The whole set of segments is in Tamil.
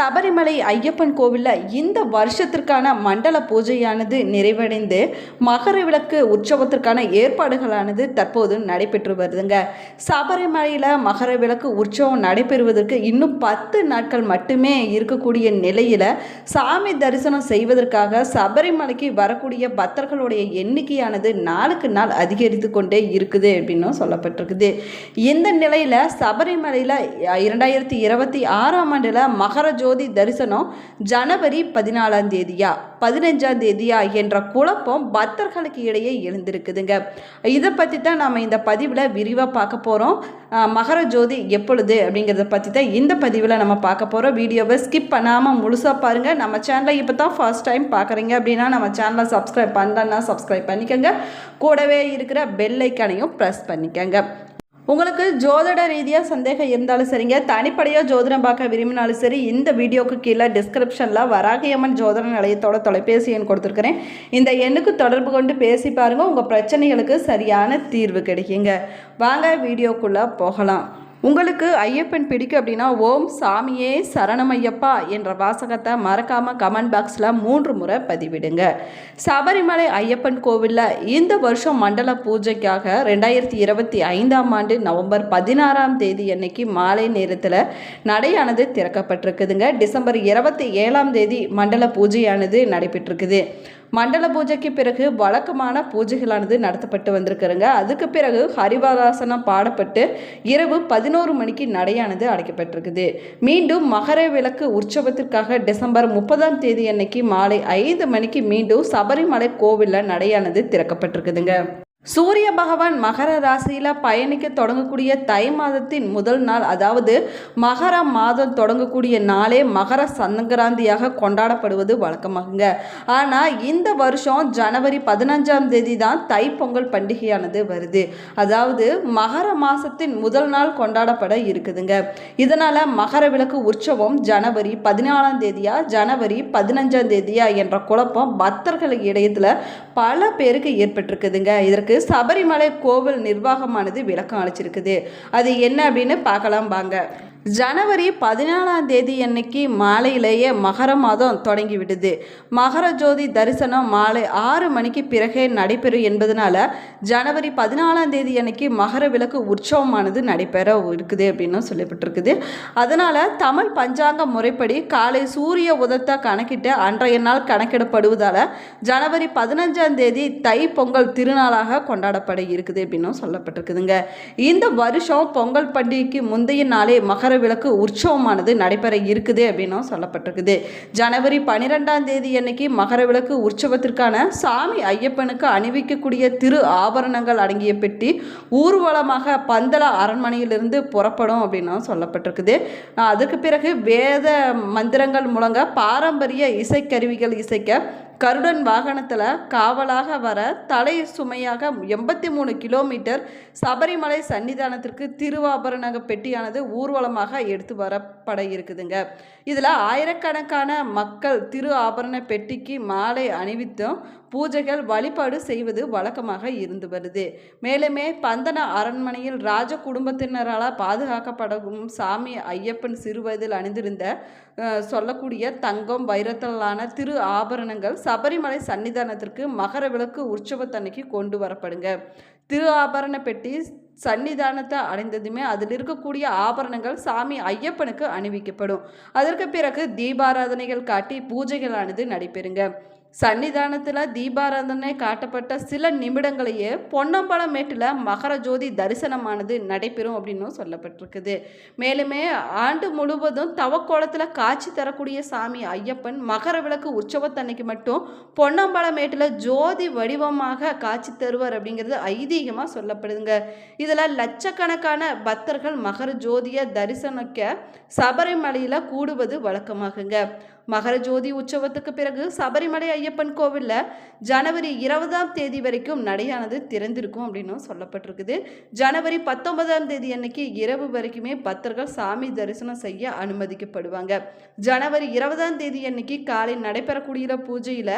சபரிமலை ஐயப்பன் கோவிலில் இந்த வருஷத்திற்கான மண்டல பூஜையானது நிறைவடைந்து மகர விளக்கு உற்சவத்திற்கான ஏற்பாடுகளானது தற்போது நடைபெற்று வருதுங்க. சபரிமலையில் மகர விளக்கு உற்சவம் நடைபெறுவதற்கு இன்னும் பத்து நாட்கள் மட்டுமே இருக்கக்கூடிய நிலையில் சாமி தரிசனம் செய்வதற்காக சபரிமலைக்கு வரக்கூடிய பக்தர்களுடைய எண்ணிக்கையானது நாளுக்கு நாள் அதிகரித்து கொண்டே இருக்குது அப்படின்னும் சொல்லப்பட்டிருக்குது. இந்த நிலையில் சபரிமலையில் இரண்டாயிரத்தி இருபத்தி ஆறாம் ஆண்டில் மகர ஜோதி தரிசனம் ஜனவரி பதினாலாம் தேதியா? பதினஞ்சாம் தேதியா என்ற குழப்பம் பக்தர்களுக்கு இடையே எழுந்திருக்குதுங்க. இதை பற்றி தான் நம்ம இந்த பதிவில் விரிவாக பார்க்க போகிறோம் மகர ஜோதி எப்பொழுது அப்படிங்கிறத பற்றி தான் இந்த பதிவில் நம்ம பார்க்க போகிறோம் வீடியோவை ஸ்கிப் பண்ணாமல் முழுசாக பாருங்கள் நம்ம சேனலை இப்போ தான் ஃபர்ஸ்ட் டைம் பார்க்குறீங்க அப்படின்னா நம்ம சேனலை சப்ஸ்கிரைப் பண்ணலன்னா சப்ஸ்கிரைப் பண்ணிக்கோங்க. கூடவே இருக்கிற பெல் ஐக்கானையும் ப்ரெஸ் பண்ணிக்கோங்க. உங்களுக்கு ஜோதிட ரீதியாக சந்தேகம் இருந்தாலும் சரிங்க. தனிப்படையாக ஜோதிடம் பார்க்க விரும்பினாலும் சரி இந்த வீடியோக்கு கீழே டிஸ்கிரிப்ஷனில் வராகியம்மன் ஜோதிட நிலையத்தோட தொலைபேசி எண் கொடுத்துருக்குறேன். இந்த எண்ணுக்கு தொடர்பு கொண்டு பேசி பாருங்கள் உங்கள் பிரச்சனைகளுக்கு சரியான தீர்வு கிடைக்குங்க. வாங்க வீடியோக்குள்ளே போகலாம். உங்களுக்கு ஐயப்பன் பிடிக்கும் அப்படின்னா ஓம் சாமியே சரணமையப்பா என்ற வாசகத்தை மறக்காமல் கமெண்ட் பாக்ஸில் மூன்று முறை பதிவிடுங்க. சபரிமலை ஐயப்பன் கோவிலில் இந்த வருஷம் மண்டல பூஜைக்காக ரெண்டாயிரத்தி இருபத்தி ஐந்தாம் ஆண்டு நவம்பர் பதினாறாம் தேதி அன்னைக்கு மாலை நேரத்தில் நடையானது திறக்கப்பட்டிருக்குதுங்க. டிசம்பர் இருபத்தி ஏழாம் தேதி மண்டல பூஜையானது நடைபெற்றிருக்குது. மண்டல பூஜைக்கு பிறகு வழக்கமான பூஜைகளானது நடத்தப்பட்டு வந்திருக்கிறங்க. அதுக்கு பிறகு ஹரிவராசனம் பாடப்பட்டு இரவு பதினோரு மணிக்கு நடையானது அடைக்கப்பட்டிருக்குது. மீண்டும் மகர விளக்கு உற்சவத்திற்காக டிசம்பர் முப்பதாம் தேதி அன்னைக்கு மாலை ஐந்து மணிக்கு மீண்டும் சபரிமலை கோவிலில் நடையானது திறக்கப்பட்டிருக்குதுங்க. சூரிய பகவான் மகர ராசியில் பயணிக்க தொடங்கக்கூடிய தை மாதத்தின் முதல் நாள் அதாவது மகர மாதம் தொடங்கக்கூடிய நாளே மகர சங்கராந்தியாக கொண்டாடப்படுவது வழக்கமாகுங்க. ஆனால் இந்த வருஷம் ஜனவரி பதினஞ்சாம் தேதி தான் தை பொங்கல் பண்டிகையானது வருது. அதாவது மகர மாதத்தின் முதல் நாள் கொண்டாடப்பட இருக்குதுங்க. இதனால் மகர விளக்கு உற்சவம் ஜனவரி பதினாலாம் தேதியா ஜனவரி பதினஞ்சாம் தேதியா என்ற குழப்பம் பக்தர்களுக்கு இடையத்தில் பல பேருக்கு ஏற்பட்டிருக்குதுங்க. இதற்கு இதற்கு சபரிமலை கோவில் நிர்வாகமானது விளக்கம் அளிச்சிருக்குது. அது என்ன அப்படின்னு பார்க்கலாம் வாங்க. ஜனவரி பதினாலாம் தேதி அன்னைக்கு மாலையிலேயே மகர மாதம் தொடங்கி விடுது மகர ஜோதி தரிசனம் மாலை ஆறு மணிக்கு பிறகே நடைபெறும் என்பதனால ஜனவரி பதினாலாம் தேதி அன்னைக்கு மகர விளக்கு உற்சவமானது நடைபெற இருக்குது அப்படின்னு சொல்லப்பட்டிருக்குது. அதனால் தமிழ் பஞ்சாங்க முறைப்படி காலை சூரிய உதத்தை கணக்கிட்டு அன்றைய நாள் கணக்கிடப்படுவதால் ஜனவரி பதினஞ்சாம் தேதி தை பொங்கல் திருநாளாக கொண்டாடப்பட இருக்குது அப்படின்னு சொல்லப்பட்டிருக்குதுங்க. இந்த வருஷம் பொங்கல் பண்டிகைக்கு முந்தைய நாளே மகர மகர விளக்கு உற்சவமானது நடைபெற இருக்குது அப்படின்னும் சொல்லப்பட்டிருக்குது. ஜனவரி பன்னிரெண்டாம் தேதி அன்னைக்கு மகர விளக்கு உற்சவத்திற்கான சாமி ஐயப்பனுக்கு அணிவிக்கக்கூடிய திரு ஆபரணங்கள் அடங்கிய பெட்டி ஊர்வலமாக பந்தள அரண்மனையிலிருந்து புறப்படும் அப்படின்னும் சொல்லப்பட்டிருக்குது. அதுக்கு பிறகு வேத மந்திரங்கள் மூலங்க பாரம்பரிய இசைக்கருவிகள் இசைக்க கருடன் வாகனத்தில் காவலாக வர தலை சுமையாக எண்பத்தி மூணு கிலோமீட்டர் சபரிமலை சன்னிதானத்திற்கு திருவாபரணக பெட்டியானது ஊர்வலமாக எடுத்து வரப்பட இருக்குதுங்க. இதில் ஆயிரக்கணக்கான மக்கள் திரு ஆபரண பெட்டிக்கு மாலை அணிவித்தும் பூஜைகள் வழிபாடு செய்வது வழக்கமாக இருந்து வருது. மேலுமே பந்தன அரண்மனையில் ராஜ குடும்பத்தினரால் பாதுகாக்கப்படவும் சாமி ஐயப்பன் சிறுவயதில் அணிந்திருந்த சொல்லக்கூடிய தங்கம் வைரத்தலான திரு ஆபரணங்கள் சபரிமலை சன்னிதானத்திற்கு மகர விளக்கு உற்சவத்தன்னைக்கு கொண்டு வரப்படுங்க. திரு ஆபரண பெட்டி சன்னிதானத்தை அடைந்ததுமே அதில் இருக்கக்கூடிய ஆபரணங்கள் சாமி ஐயப்பனுக்கு அணிவிக்கப்படும். அதற்கு பிறகு தீபாராதனைகள் காட்டி பூஜைகளானது நடைபெறுங்க. சன்னிதானத்தில் தீபாராதனை காட்டப்பட்ட சில நிமிடங்களையே பொன்னம்பலமேட்டில் மகர ஜோதி தரிசனமானது நடைபெறும் அப்படின்னும் சொல்லப்பட்டிருக்குது. மேலுமே ஆண்டு முழுவதும் தவக்கோலத்தில் காட்சி தரக்கூடிய சாமி ஐயப்பன் மகர விளக்கு உற்சவத்தன்னைக்கு மட்டும் பொன்னம்பலமேட்டில் ஜோதி வடிவமாக காட்சி தருவார் அப்படிங்கிறது ஐதீகமாக சொல்லப்படுதுங்க. இதில் லட்சக்கணக்கான பக்தர்கள் மகர ஜோதியை தரிசனிக்க சபரிமலையில் கூடுவது வழக்கமாகுங்க. மகர ஜோதி உற்சவத்துக்கு பிறகு சபரிமலை ஐயப்பன் கோவிலில் ஜனவரி இருபதாம் தேதி வரைக்கும் நடையானது திறந்திருக்கும் அப்படின்னும் சொல்லப்பட்டிருக்குது. ஜனவரி பத்தொன்பதாம் தேதி அன்னைக்கு இரவு வரைக்குமே பக்தர்கள் சாமி தரிசனம் செய்ய அனுமதிக்கப்படுவாங்க. ஜனவரி இருபதாம் தேதி அன்னைக்கு காலை நடைபெறக்கூடிய பூஜையில்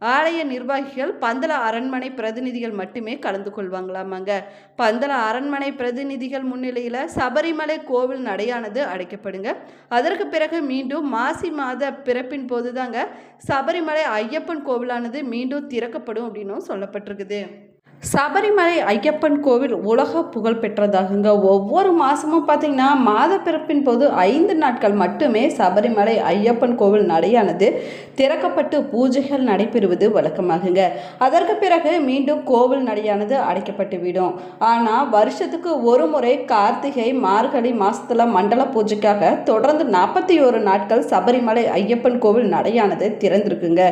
ஆலய நிர்வாகிகள் பந்தல அரண்மனை பிரதிநிதிகள் மட்டுமே கலந்து கொள்வாங்களாமாங்க. பந்தல அரண்மனை பிரதிநிதிகள் முன்னிலையில் சபரிமலை கோவில் நடையானது அடைக்கப்படுங்க. அதற்கு பிறகு மீண்டும் மாசி மாத பிறப்பின் போது தாங்க சபரிமலை ஐயப்பன் கோவிலானது மீண்டும் திறக்கப்படும் அப்படின்னும் சொல்லப்பட்டிருக்குது. சபரிமலை ஐயப்பன் கோவில் உலக புகழ் பெற்றதாகுங்க. ஒவ்வொரு மாதமும் பார்த்திங்கன்னா மாத பிறப்பின் போது ஐந்து நாட்கள் மட்டுமே சபரிமலை ஐயப்பன் கோவில் நடையானது. திறக்கப்பட்டு பூஜைகள் நடைபெறுவது வழக்கமாகுங்க. அதற்கு பிறகு மீண்டும் கோவில் நடையானது அடைக்கப்பட்டு விடும். ஆனால் வருஷத்துக்கு ஒரு முறை கார்த்திகை மார்கழி மாசத்துல மண்டல பூஜைக்காக தொடர்ந்து நாற்பத்தி ஒரு நாட்கள் சபரிமலை ஐயப்பன் கோவில் நடையானது திறந்திருக்குங்க.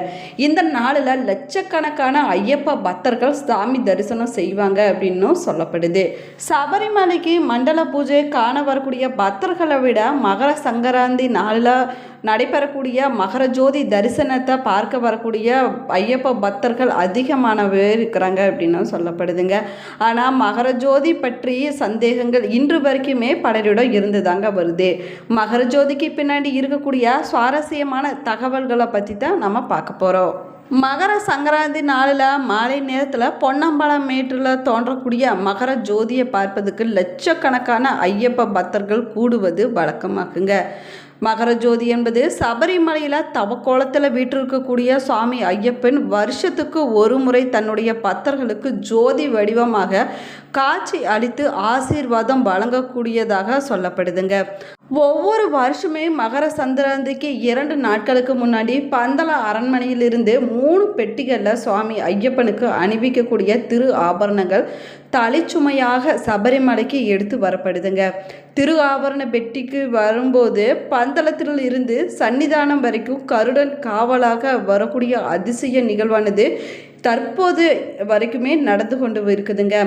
இந்த நாளில் லட்சக்கணக்கான ஐயப்ப பக்தர்கள் சாமி தரிசனம் தரிசனம் செய்வாங்க அப்படின்னும் சொல்லப்படுது. சபரிமலைக்கு மண்டல பூஜை காண வரக்கூடிய பக்தர்களை விட மகர சங்கராந்தி நாளில் நடைபெறக்கூடிய மகர ஜோதி தரிசனத்தை பார்க்க வரக்கூடிய ஐயப்ப பக்தர்கள் அதிகமான இருக்கிறாங்க அப்படின்னு சொல்லப்படுதுங்க. ஆனால் மகர ஜோதி பற்றிய சந்தேகங்கள் இன்று வரைக்குமே பலரிடம் இருந்துதாங்க வருது. மகர ஜோதிக்கு பின்னாடி இருக்கக்கூடிய சுவாரஸ்யமான தகவல்களை பற்றி தான் நம்ம பார்க்க போகிறோம் மகர சங்கராந்தி நாளில் மாலை நேரத்தில் பொன்னம்பலம் மேட்டில் தோன்றக்கூடிய மகர ஜோதியை பார்ப்பதுக்கு லட்சக்கணக்கான ஐயப்ப பக்தர்கள் கூடுவது வழக்கமாக்குங்க. மகர ஜோதி என்பது சபரிமலையில் தவக்கோலத்தில் வீற்றிருக்கக்கூடிய சுவாமி ஐயப்பன் வருஷத்துக்கு ஒரு முறை தன்னுடைய பக்தர்களுக்கு ஜோதி வடிவமாக காட்சி அளித்து ஆசீர்வாதம் வழங்கக்கூடியதாக சொல்லப்படுதுங்க. ஒவ்வொரு வருஷமே மகர சந்திராந்திக்கு இரண்டு நாட்களுக்கு முன்னாடி பந்தள அரண்மனையிலிருந்து மூணு பெட்டிகளில் சுவாமி ஐயப்பனுக்கு அணிவிக்கக்கூடிய திரு ஆபரணங்கள் தலைச்சுமையாக சபரிமலைக்கு எடுத்து வரப்படுதுங்க. திரு ஆபரண பெட்டிக்கு வரும்போது பந்தளத்தில் இருந்து சன்னிதானம் வரைக்கும் கருடன் காவலாக வரக்கூடிய அதிசய நிகழ்வானது தற்போது வரைக்குமே நடந்து கொண்டு இருக்குதுங்க.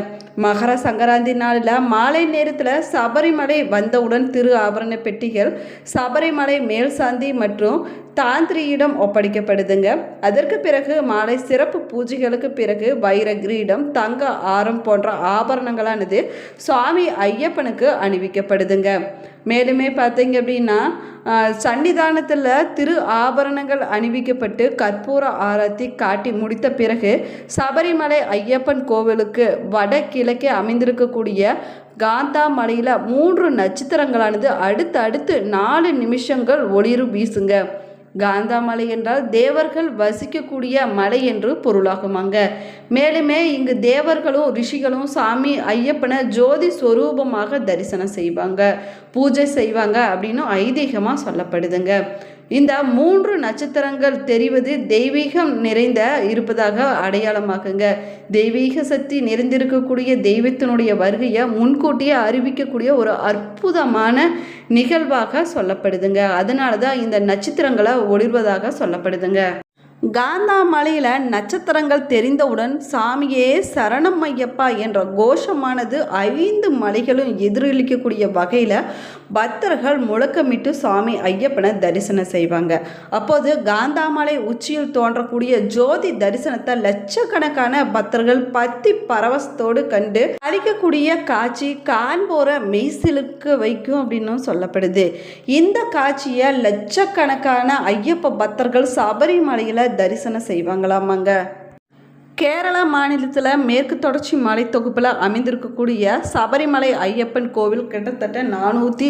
மகர சங்கராந்தி நாளில் மாலை நேரத்தில் சபரிமலை வந்தவுடன் திரு ஆபரண பெட்டிகள் சபரிமலை மேல்சாந்தி மற்றும் தாந்திரியிடம் ஒப்படைக்கப்படுதுங்க. அதற்கு பிறகு மாலை சிறப்பு பூஜைகளுக்கு பிறகு வைர கிரீடம் தங்க ஆரம் போன்ற ஆபரணங்களானது சுவாமி ஐயப்பனுக்கு அணிவிக்கப்படுதுங்க. மேலுமே பார்த்தீங்க அப்படின்னா சன்னிதானத்தில் திரு ஆபரணங்கள் அணிவிக்கப்பட்டு கற்பூர ஆரத்தி காட்டி முடித்த பிறகு சபரிமலை ஐயப்பன் கோவிலுக்கு வடக்கில் கிழக்கே அமைந்திருக்கக்கூடிய காந்தா மலையில் மூன்று நட்சத்திரங்களானது அடுத்தடுத்து நாலு நிமிஷங்கள் ஒளிரும் வீசுங்க. காந்தாமலை என்றால் தேவர்கள் வசிக்கக்கூடிய மலை என்று பொருளாகுமாங்க. மேலுமே இங்கு தேவர்களும் ரிஷிகளும் சாமி ஐயப்பனை ஜோதி ஸ்வரூபமாக தரிசனம் செய்வாங்க. பூஜை செய்வாங்க அப்படின்னு ஐதீகமாக சொல்லப்படுதுங்க. இந்த மூன்று நட்சத்திரங்கள் தெரிவது தெய்வீகம் நிறைந்த இருப்பதாக அடையாளமாக்குங்க. தெய்வீக சக்தி நிறைந்திருக்கக்கூடிய தெய்வத்தினுடைய வருகையை முன்கூட்டியே அறிவிக்கக்கூடிய ஒரு அற்புதமான நிகழ்வாக சொல்லப்படுதுங்க. அதனால தான் இந்த நட்சத்திரங்களை ஒளிர்வதாக சொல்லப்படுதுங்க. காந்தா மலையில் நட்சத்திரங்கள் தெரிந்தவுடன் சாமியே சரணம் ஐயப்பா என்ற கோஷமானது ஐந்து மலைகளும் எதிரொலிக்கக்கூடிய வகையில் பக்தர்கள் முழக்கமிட்டு சுவாமி ஐயப்பனை தரிசனம் செய்வாங்க. அப்போது காந்தாமலை உச்சியில் தோன்றக்கூடிய ஜோதி தரிசனத்தை லட்சக்கணக்கான பக்தர்கள் பத்தி பரவசத்தோடு கண்டு அளிக்கக்கூடிய காட்சி காண்போர மெய்சிலுக்கு வைக்கும் அப்படின்னும் சொல்லப்படுது. இந்த காட்சியை லட்சக்கணக்கான ஐயப்ப பக்தர்கள் சபரிமலையில் தரிசனம் செய்வாங்களாமாங்க. கேரளா மாநிலத்தில் மேற்கு தொடர்ச்சி மலைத்தொகுப்பில் அமைந்திருக்கக்கூடிய சபரிமலை ஐயப்பன் கோவில் கிட்டத்தட்ட நானூற்றி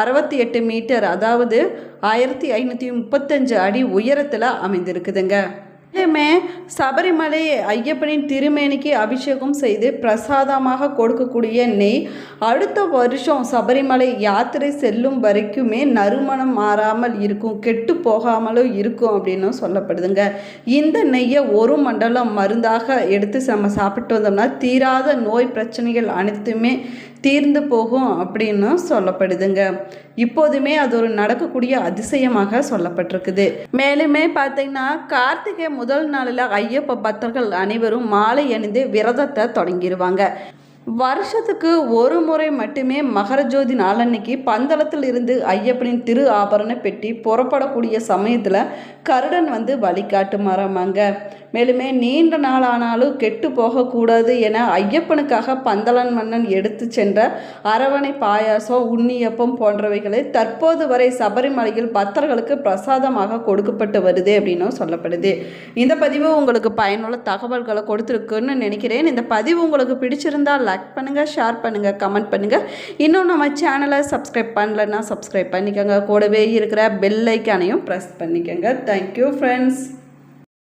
அறுபத்தி எட்டு மீட்டர் அதாவது ஆயிரத்தி ஐநூற்றி முப்பத்தஞ்சு அடி உயரத்தில் அமைந்திருக்குதுங்க. மேலுமே சபரிமலை ஐயப்பனின் திருமேனிக்கு அபிஷேகம் செய்து பிரசாதமாக கொடுக்கக்கூடிய நெய் அடுத்த வருஷம் சபரிமலை யாத்திரை செல்லும் வரைக்குமே நறுமணம் மாறாமல் இருக்கும் கெட்டு போகாமலும் இருக்கும் அப்படின்னும் சொல்லப்படுதுங்க. இந்த நெய்யை ஒரு மண்டலம் மருந்தாக எடுத்து நம்ம சாப்பிட்டு வந்தோம்னா தீராத நோய் பிரச்சனைகள் அனைத்துமே தீர்ந்து போகும் அப்படின்னு சொல்லப்படுதுங்க. இப்போதுமே அது ஒரு நடக்கக்கூடிய அதிசயமாக சொல்லப்பட்டிருக்குது. மேலுமே பார்த்தீங்கன்னா கார்த்திகை முதல் நாளில் ஐயப்ப பக்தர்கள் அனைவரும் மாலை அணிந்து விரதத்தை தொடங்கிடுவாங்க வருஷத்துக்கு ஒரு முறை மட்டுமே மகரஜோதி நாளன்னைக்கு பந்தளத்தில் இருந்து ஐயப்பனின் திரு ஆபரண பெட்டி புறப்படக்கூடிய சமயத்தில் கருடன் வந்து வழிகாட்டுமாறாமாங்க. மேலுமே நீண்ட நாள் ஆனாலும் கெட்டு போகக்கூடாது என ஐயப்பனுக்காக பந்தளன் மன்னன் எடுத்து சென்ற அரவணை பாயாசம் உண்ணியப்பம் போன்றவைகளை தற்போது வரை சபரிமலையில் பக்தர்களுக்கு பிரசாதமாக கொடுக்கப்பட்டு வருது அப்படின்னும் சொல்லப்படுது. இந்த பதிவு உங்களுக்கு பயனுள்ள தகவல்களை கொடுத்துருக்குன்னு நினைக்கிறேன். இந்த பதிவு உங்களுக்கு பிடிச்சிருந்தால் லைக் பண்ணுங்கள் ஷேர் பண்ணுங்கள் கமெண்ட் பண்ணுங்கள் இன்னும் நம்ம சேனலை சப்ஸ்கிரைப் பண்ணலன்னா சப்ஸ்கிரைப் பண்ணிக்கோங்க. கூடவே இருக்கிற பெல் ஐக்கானையும் ப்ரெஸ் பண்ணிக்கோங்க. Thank you friends